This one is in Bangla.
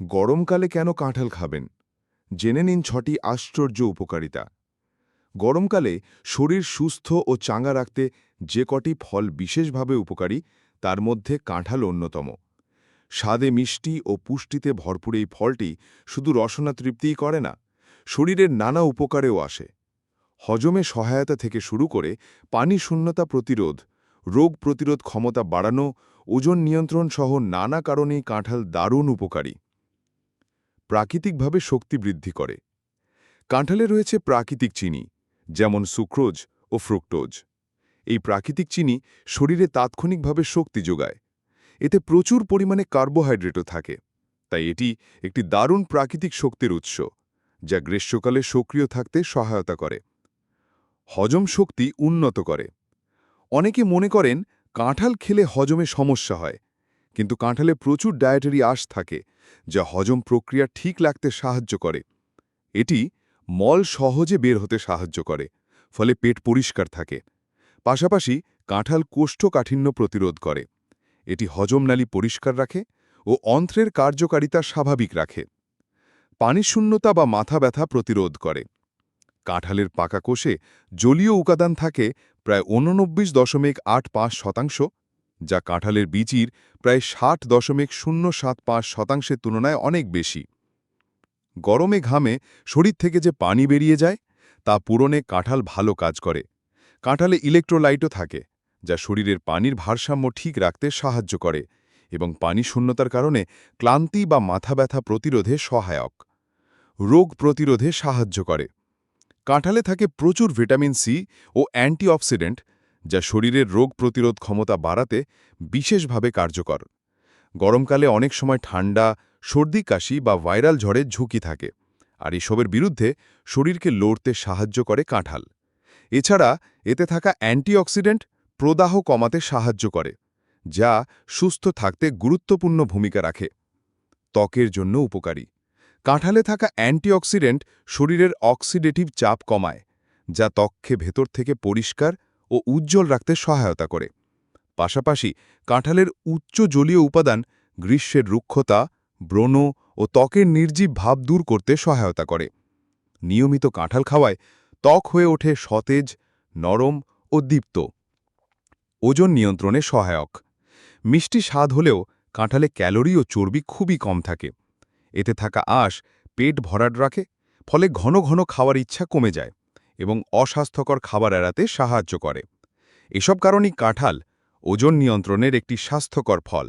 গরমকালে কেন কাঁঠাল খাবেন? জেনে নিন ছটি আশ্চর্য উপকারিতা। গরমকালে শরীর সুস্থ ও চাঙ্গা রাখতে যে কটি ফল বিশেষভাবে উপকারী, তার মধ্যে কাঁঠাল অন্যতম। স্বাদে মিষ্টি ও পুষ্টিতে ভরপুর এই ফলটি শুধু রসনা তৃপ্তিই করে না, শরীরের নানা উপকারেও আসে। হজমে সহায়তা থেকে শুরু করে পানি শূন্যতা প্রতিরোধ, রোগ প্রতিরোধ ক্ষমতা বাড়ানো, ওজন নিয়ন্ত্রণ সহ নানা কারণেই কাঁঠাল দারুণ উপকারী। প্রাকৃতিকভাবে শক্তি বৃদ্ধি করে। কাঁঠালে রয়েছে প্রাকৃতিক চিনি, যেমন সুক্রোজ ও ফ্রুক্টোজ। এই প্রাকৃতিক চিনি শরীরে তাৎক্ষণিকভাবে শক্তি যোগায়। এতে প্রচুর পরিমাণে কার্বোহাইড্রেটও থাকে। তাই এটি একটি দারুণ প্রাকৃতিক শক্তির উৎস, যা গ্রীষ্মকালে সক্রিয় থাকতে সহায়তা করে। হজম শক্তি উন্নত করে। অনেকে মনে করেন, কাঁঠাল খেলে হজমে সমস্যা হয় কিন্তু কাঁঠালে প্রচুর ডায়েটারি আঁশ থাকে, যা হজম প্রক্রিয়া ঠিক লাগতে সাহায্য করে। এটি মল সহজে বের হতে সাহায্য করে, ফলে পেট পরিষ্কার থাকে। পাশাপাশি কাঁঠাল কোষ্ঠকাঠিন্য প্রতিরোধ করে। এটি হজমনালী পরিষ্কার রাখে ও অন্ত্রের কার্যকারিতা স্বাভাবিক রাখে। পানিশূন্যতা বা মাথা ব্যথা প্রতিরোধ করে। কাঁঠালের পাকা কোষে জলীয় উপাদান থাকে প্রায় ঊননব্বিশ দশমিক আট পাঁচ শতাংশ যা কাঁঠালের বীচির প্রায় ষাট দশমিক শূন্য সাত পাঁচ শতাংশের তুলনায় অনেক বেশি। গরমে ঘামে শরীর থেকে যে পানি বেরিয়ে যায়, তা পূরণে কাঁঠাল ভালো কাজ করে। কাঁঠালে ইলেকট্রোলাইটও থাকে, যা শরীরের পানির ভারসাম্য ঠিক রাখতে সাহায্য করে এবং পানি শূন্যতার কারণে ক্লান্তি বা মাথা ব্যথা প্রতিরোধে সহায়ক। রোগ প্রতিরোধে সাহায্য করে। কাঁঠালে থাকে প্রচুর ভিটামিন সি ও অ্যান্টিঅক্সিডেন্ট যা শরীরের রোগ প্রতিরোধ ক্ষমতা বাড়াতে বিশেষভাবে কার্যকর। গরমকালে অনেক সময় ঠান্ডা, সর্দি, কাশি বা ভাইরাল ঝড়ের ঝুঁকি থাকে, আর এসবের বিরুদ্ধে শরীরকে লড়তে সাহায্য করে কাঁঠাল। এছাড়া এতে থাকা অ্যান্টিঅক্সিডেন্ট প্রদাহ কমাতে সাহায্য করে, যা সুস্থ থাকতে গুরুত্বপূর্ণ ভূমিকা রাখে। ত্বকের জন্য উপকারী। কাঁঠালে থাকা অ্যান্টিঅক্সিডেন্ট শরীরের অক্সিডেটিভ চাপ কমায়, যা ত্বককে ভেতর থেকে পরিষ্কার ও উজ্জ্বল রাখতে সহায়তা করে। পাশাপাশি কাঁঠালের উচ্চ জলীয় উপাদান গ্রীষ্মের রুক্ষতা, ব্রণ ও ত্বকের নির্জীব ভাব দূর করতে সহায়তা করে। নিয়মিত কাঁঠাল খাওয়ায় ত্বক হয়ে ওঠে সতেজ, নরম ও দীপ্ত। ওজন নিয়ন্ত্রণে সহায়ক। মিষ্টি স্বাদ হলেও কাঁঠালে ক্যালোরি ও চর্বি খুবই কম থাকে। এতে থাকা আঁশ পেট ভরাট রাখে, ফলে ঘন ঘন খাওয়ার ইচ্ছা কমে যায়। এবং অস্বাস্থ্যকর খাবার এড়াতে সাহায্য করে। এসব কারণেই কাঁঠাল ওজন নিয়ন্ত্রণের একটি স্বাস্থ্যকর ফল।